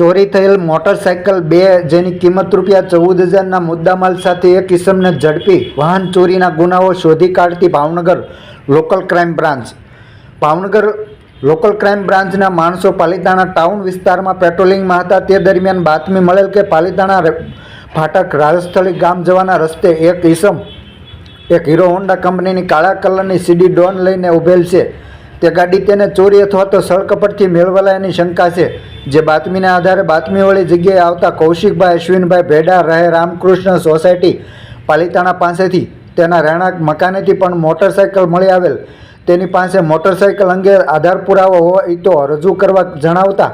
ચોરી થયેલ મોટરસાયકલ બે જેની કિંમત રૂપિયા ચૌદ હજારના મુદ્દામાલ સાથે એક ઇસમને ઝડપી વાહન ચોરીના ગુનાઓ શોધી કાઢતી Bhavnagar local crime branch Bhavnagar local crime બ્રાન્ચના માણસો પાલિતાણા ટાઉન વિસ્તારમાં પેટ્રોલિંગમાં હતા. તે દરમિયાન બાતમી મળેલ કે પાલિતાણા ફાટક રાજસ્થળી ગામ જવાના રસ્તે એક ઈસમ, એક હીરો હોન્ડા કંપનીની કાળા કલરની સીડી ડોન લઈને ઉભેલ છે. તે ગાડી તેને ચોરી અથવા તો સળકપટથી મેળવેલાની શંકા છે. જે બાતમીના આધારે બાતમીવાળી જગ્યાએ આવતા કૌશિકભાઈ, અશ્વિનભાઈ ભેડા, રહે રામકૃષ્ણ સોસાયટી પાલિતાણા પાસેથી તેના રહેણાંક મકાનેથી પણ મોટરસાયકલ મળી આવેલ. તેની પાસે મોટરસાયકલ અંગે આધાર પુરાવો હોય તો રજૂ કરવા જણાવતા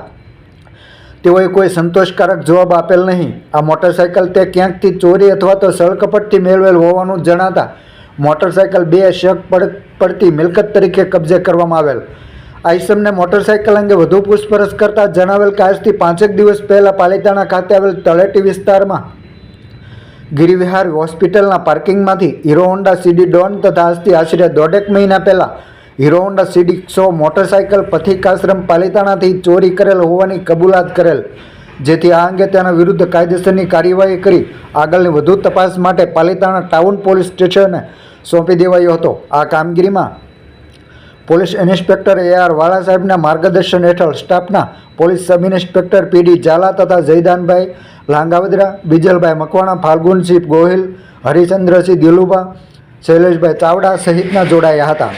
તેઓએ કોઈ સંતોષકારક જવાબ આપેલ નહીં. આ મોટરસાયકલ તે ક્યાંકથી ચોરી અથવા તો સળકપટથી મેળવેલ હોવાનું જણાતા મોટરસાયકલ બે શક પડ, પડતી મિલકત તરીકે કબજે કરવામાં આવેલ. આ ઈસમને મોટરસાયકલ અંગે વધુ પૂછપરછ કરતા જણાવેલ કે આજથી પાંચેક દિવસ પહેલાં પાલિતાણા ખાતે આવેલ તળેટી વિસ્તારમાં ગિરિવિહાર હોસ્પિટલના પાર્કિંગમાંથી હીરો હોન્ડા સીડી ડોન તથા આજથી આશરે દોઢેક મહિના પહેલાં હીરો હોન્ડા સીડી સો મોટરસાયકલ પથિકાશ્રમ પાલિતાણાથી ચોરી કરેલ હોવાની કબૂલાત કરેલ, જેથી આ અંગે તેના વિરુદ્ધ કાયદેસરની કાર્યવાહી કરી આગળની વધુ તપાસ માટે પાલિતાણા ટાઉન પોલીસ સ્ટેશને સોંપી દેવાયો હતો. આ કામગીરીમાં પોલીસ ઇન્સ્પેક્ટર એ આર વાળા સાહેબના માર્ગદર્શન હેઠળ સ્ટાફના police sub inspector PD Jhala તથા જયદાનભાઈ લાંગાવદરા, બીજલભાઈ મકવાણા ફાલ્ગુનસિંહ ગોહિલ, હરિચંદ્રસિંહ દિલુભા, શૈલેષભાઈ ચાવડા સહિતના જોડાયા હતા.